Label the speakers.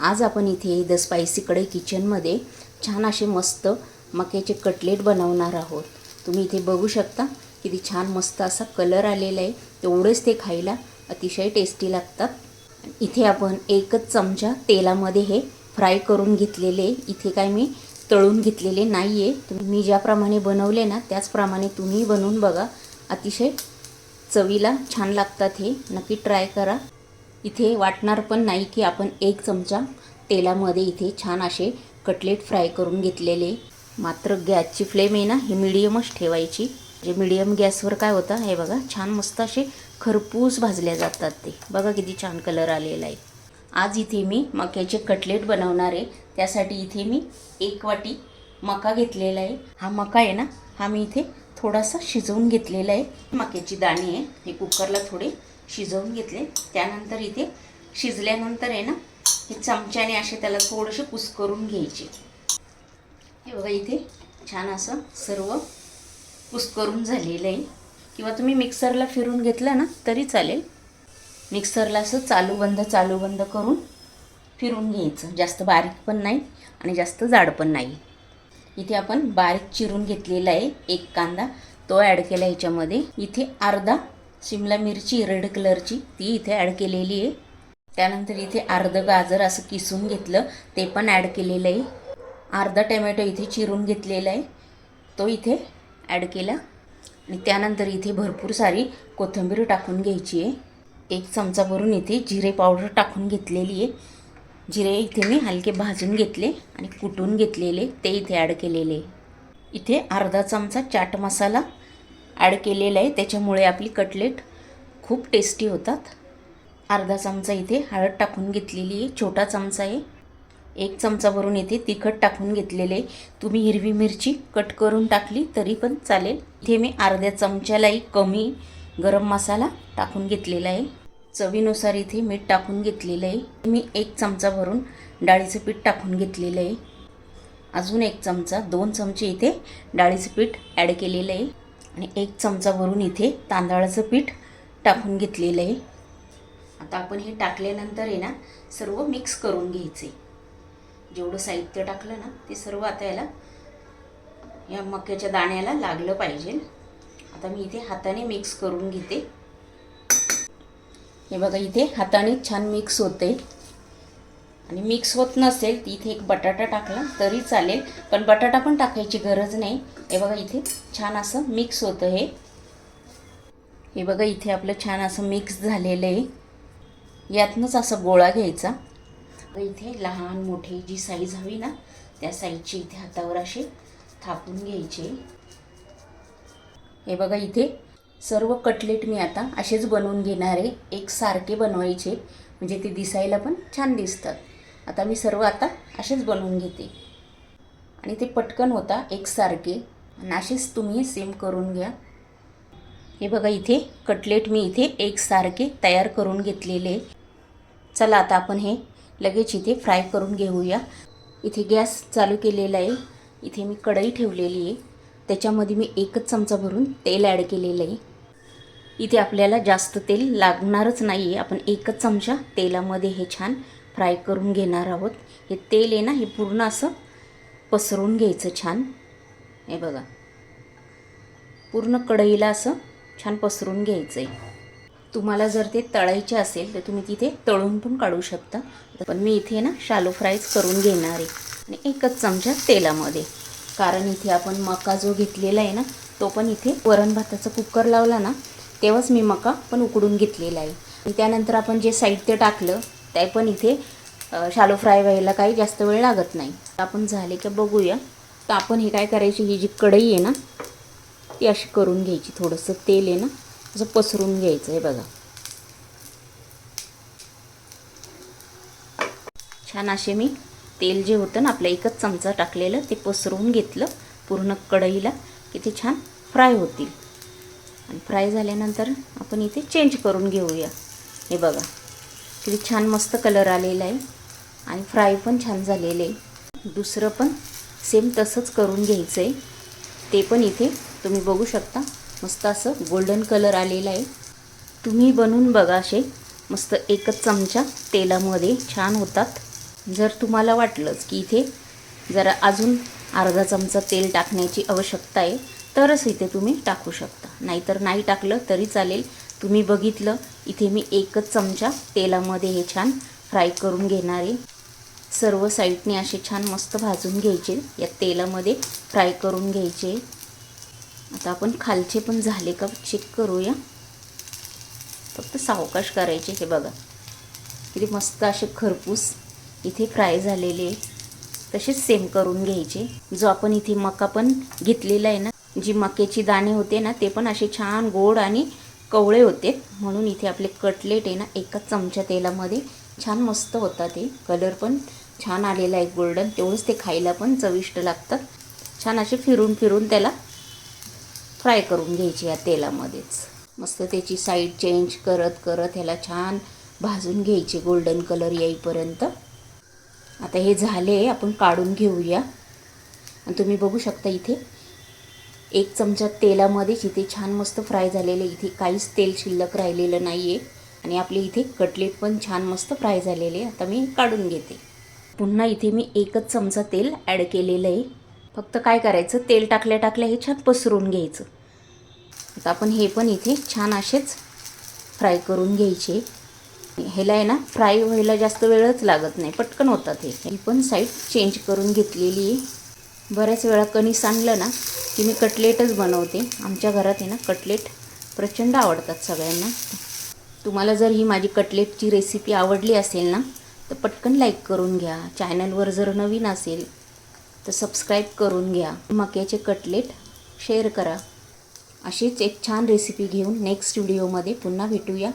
Speaker 1: आज आपण इथे द स्पायसी कडे किचनमध्ये छान असे मस्त मक्याचे कटलेट बनवणार आहोत. तुम्ही इथे बघू शकता किती छान मस्त असा कलर आलेला आहे. तेवढेच ते खायला अतिशय टेस्टी लागतात. इथे आपण एकच चमचा तेलामध्ये हे फ्राय करून घेतलेले आहे. इथे काय मी तळून घेतलेले नाही आहे तुम्ही मी ज्याप्रमाणे बनवले ना त्याचप्रमाणे तुम्ही बनवून बघा. अतिशय चवीला छान लागतात हे. नक्की ट्राय करा. इथे वाटणार पण नाही की आपण एक चमचा तेलामध्ये इथे छान असे कटलेट फ्राय करून घेतलेले. मात्र गॅसची फ्लेम आहे ना ही मिडियमच ठेवायची. जे मिडियम गॅसवर काय होतं हे बघा छान मस्त असे खरपूस भाजले जातात ते. बघा किती छान कलर आलेला आहे. आज इथे मी मक्याचे कटलेट बनवणार आहे. त्यासाठी इथे मी एक वाटी मका घेतलेला आहे. हा मका आहे ना हा मी इथे थोडासा शिजवून घेतलेला आहे. मक्याची दाणे आहे हे कुकरला थोडे शिजवून घेतले. त्यानंतर इथे शिजल्यानंतर आहे ना हे चमच्याने असे त्याला थोडेसे कुस्करून घ्यायचे. हे बघा इथे छान असं सर्व कुस्करून झालेलं आहे. किंवा तुम्ही मिक्सरला फिरून घेतलं ना तरी चालेल. मिक्सरला असं चालू बंद चालू बंद करून फिरून घ्यायचं. जास्त बारीक पण नाही आणि जास्त जाड पण नाही. इथे आपण बारीक चिरून घेतलेला आहे एक कांदा. तो ॲड केला ह्याच्यामध्ये इथे अर्धा शिमला मिरची रेड कलरची ती इथे ॲड केलेली आहे. त्यानंतर इथे अर्धं गाजर असं किसून घेतलं ते पण ॲड केलेलं आहे. अर्धा टमॅटो इथे चिरून घेतलेला आहे. तो इथे ॲड केला. आणि त्यानंतर इथे भरपूर सारी कोथिंबीर टाकून घ्यायची आहे. एक चमचा भरून इथे जिरे पावडर टाकून घेतलेली आहे. जिरे इथे मी हलके भाजून घेतले आणि कुटून घेतलेले ते इथे ॲड केलेले इथे अर्धा चमचा चाट मसाला ॲड केलेलं आहे. त्याच्यामुळे आपली कटलेट खूप टेस्टी होतात. अर्धा चमचा इथे हळद टाकून घेतलेली आहे. छोटा चमचा आहे. एक चमचा भरून इथे तिखट टाकून घेतलेले तुम्ही हिरवी मिरची कट करून टाकली तरी पण चालेल. इथे मी अर्ध्या चमच्यालाही कमी गरम मसाला टाकून घेतलेला आहे. चवीनुसार इथे मीठ टाकून घेतलेलं आहे. मी एक चमचा भरून डाळीचं पीठ टाकून घेतलेलं आहे. अजून एक चमचा दोन चमचे इथे डाळीचं पीठ ॲड केलेलं आहे. आणि एक चमचा भरून इथे तांदळाचं पीठ टाकून घेतलेलं आहे. आता आपण हे टाकल्यानंतर आहे ना सर्व मिक्स करून घ्यायचे. जेवढं साहित्य टाकलं ना ते सर्व आता याला या मक्याच्या दाण्याला लागलं पाहिजे. आता मी इथे हाताने मिक्स करून घेते. हे बघा इथे हाताने छान मिक्स होते आणि मिक्स होत नसेल तर इथे एक बटाटा टाकला तरी चालेल पण बटाटा पण टाकायची गरज नाही. हे बघा इथे छान असं मिक्स होतं हे. हे बघा इथे आपलं छान असं मिक्स झालेलं आहे. यातनंच असं गोळा घ्यायचा. इथे लहान मोठी जी साईज हवी ना त्या साईजची इथे हातावर असे थापून घ्यायचे. हे बघा इथे सर्व कटलेट मी आता असेच बनवून घेणार आहे. एक सारखे बनवायचे म्हणजे ते दिसायला पण छान दिसतात. आता मी सर्व आता असेच बनवून घेते. आणि ते पटकन होता एकसारखे. आणि असेच तुम्ही सेम करून घ्या. हे बघा इथे कटलेट मी इथे एकसारखे तयार करून घेतलेले. चला आता आपण हे लगेच इथे फ्राय करून घेऊया. इथे गॅस चालू केलेला आहे. इथे मी कढई ठेवलेली आहे. त्याच्यामध्ये मी एकच चमचा भरून तेल ॲड केलेलं आहे. इथे आपल्याला जास्त तेल लागणारच नाही आहे आपण एकच चमचा तेलामध्ये हे छान फ्राय करून घेणार आहोत. हे तेल आहे ना हे पूर्ण असं पसरून घ्यायचं छान. हे बघा. पूर्ण कढईला असं छान पसरून घ्यायचं आहे तुम्हाला जर ते तळायचे असेल तर तुम्ही तिथे तळून पण काढू शकता. पण मी इथे ना शालो फ्रायच करून घेणार आहे. आणि एकच चमचा तेलामध्ये. कारण इथे आपण मका जो घेतलेला आहे ना तो पण इथे वरण भाताचा कुकर लावला ना तेव्हाच मी मका पण उकडून घेतलेला आहे. आणि त्यानंतर आपण जे साहित्य टाकलं ते पण इथे शालो फ्राय व्हायला काही जास्त वेळ लागत नाही. आपण झाले का बघूया. तर आपण हे काय करायची ही जी कढई आहे ना ती अशी करून घ्यायची. थोडंसं तेल आहे ना असं पसरून घ्यायचं आहे बघा. छान असे मी तेल जे होतं ना आपलं एकच चमचा टाकलेलं ते पसरवून घेतलं पूर्ण कढईला. की ते छान फ्राय होतील. आणि फ्राय झाल्यानंतर आपण इथे चेंज करून घेऊया. हे बघा. किती छान मस्त कलर आलेला आहे. आणि फ्राय पण छान झालेलं आहे. दुसरं पण सेम तसंच करून घ्यायचं आहे ते पण इथे तुम्ही बघू शकता. मस्त असं गोल्डन कलर आलेला आहे. तुम्ही बनवून बघा असे. मस्त एकच चमचा तेलामध्ये छान होतात. जर तुम्हाला वाटलंच की इथे जरा अजून अर्धा चमचा तेल टाकण्याची आवश्यकता आहे तरच इथे तुम्ही टाकू शकता. नाहीतर नाही टाकलं तरी चालेल. तुम्ही बघितलं इथे मी एकच चमचा तेलामध्ये हे छान फ्राय करून घेणार आहे. सर्व साईडने असे छान मस्त भाजून घ्यायचे. या तेलामध्ये फ्राय करून घ्यायचे. आता आपण खालचे पण झाले का चेक करूया. फक्त सावकाश करायचे हे बघा. किती मस्त असे खरपूस इथे फ्राय झालेले तसेच सेम करून घ्यायचे. जो आपण इथे मका पण घेतलेला आहे ना जी मक्याची दाणे होते ना ते पण असे छान गोड आणि कवळे होते. म्हणून इथे आपले कटलेट आहे ना एकाच चमच्या तेलामध्ये छान मस्त होतात ते. कलर पण छान आलेला आहे गोल्डन तेवढंच ते खायला पण चविष्ट लागतात. छान असे फिरून फिरून त्याला फ्राय करून घ्यायची या तेलामध्येच. मस्त त्याची साईड चेंज करत करत ह्याला छान भाजून घ्यायचे गोल्डन कलर येईपर्यंत. आता हे झाले आपण काढून घेऊया. आणि तुम्ही बघू शकता इथे एक चमचा तेलामध्येच इथे छान मस्त फ्राय झालेले इथे काहीच तेल शिल्लक राहिलेलं नाही आहे आणि आपले इथे कटलेट पण छान मस्त फ्राय झालेले. आता मी काढून घेते. पुन्हा इथे मी एकच चमचा तेल ॲड केलेलं आहे फक्त काय करायचं? तेल टाकल्या टाकल्या हे छान पसरून घ्यायचं. आता आपण हे पण इथे छान असेच फ्राय करून घ्यायचे. ह्याला आहे ना फ्राय व्हायला जास्त वेळच लागत नाही. पटकन होतात हे. ही पण साईड चेंज करून घेतलेली आहे बऱ्याच वेळा कणीस आणलं ना की मी कटलेटच बनवते. आमच्या घरात आहे ना कटलेट प्रचंड आवडतात सगळ्यांना. तुम्हाला जर ही माझी कटलेटची रेसिपी आवडली असेल ना तर पटकन लाईक करून घ्या. चॅनलवर जर नवीन असेल तर सबस्क्राईब करून घ्या. मक्याचे कटलेट शेअर करा. अशीच एक छान रेसिपी घेऊन नेक्स्ट व्हिडिओमध्ये पुन्हा भेटूया.